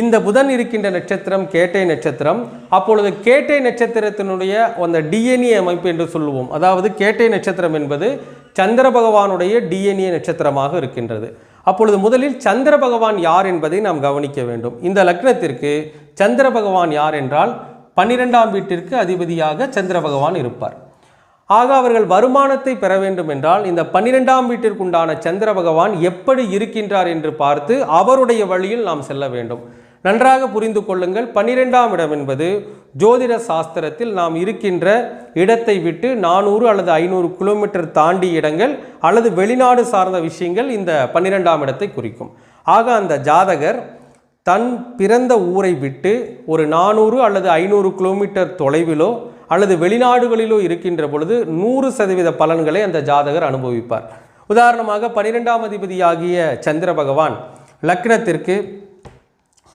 இந்த புதன் இருக்கின்ற நட்சத்திரம் கேட்டை நட்சத்திரம். அப்பொழுது கேட்டை நட்சத்திரத்தினுடைய அந்த டிஎன்ஏ அமைப்பு என்று சொல்லுவோம். அதாவது கேட்டை நட்சத்திரம் என்பது சந்திர பகவானுடைய டிஎன்ஏ நட்சத்திரமாக இருக்கின்றது. அப்பொழுது முதலில் சந்திர பகவான் யார் என்பதை நாம் கவனிக்க வேண்டும். இந்த லக்னத்திற்கு சந்திர பகவான் யார் என்றால் பன்னிரெண்டாம் வீட்டிற்கு அதிபதியாக சந்திர பகவான் இருப்பார். ஆக அவர்கள் வருமானத்தை பெற வேண்டும் என்றால் இந்த பன்னிரெண்டாம் வீட்டிற்குண்டான சந்திர பகவான் எப்படி இருக்கின்றார் என்று பார்த்து அவருடைய வழியில் நாம் செல்ல வேண்டும். நன்றாக புரிந்து கொள்ளுங்கள். பன்னிரெண்டாம் இடம் என்பது ஜோதிட சாஸ்திரத்தில் நாம் இருக்கின்ற இடத்தை விட்டு நானூறு அல்லது ஐநூறு கிலோமீட்டர் தாண்டி இடங்கள் அல்லது வெளிநாடு சார்ந்த விஷயங்கள் இந்த பன்னிரெண்டாம் இடத்தை குறிக்கும். ஆக அந்த ஜாதகர் தன் பிறந்த ஊரை விட்டு ஒரு நானூறு அல்லது ஐநூறு கிலோமீட்டர் தொலைவிலோ அல்லது வெளிநாடுகளிலோ இருக்கின்ற பொழுது நூறு சதவீத பலன்களை அந்த ஜாதகர் அனுபவிப்பார். உதாரணமாக பன்னிரெண்டாம் அதிபதியாகிய சந்திர பகவான் லக்னத்திற்கு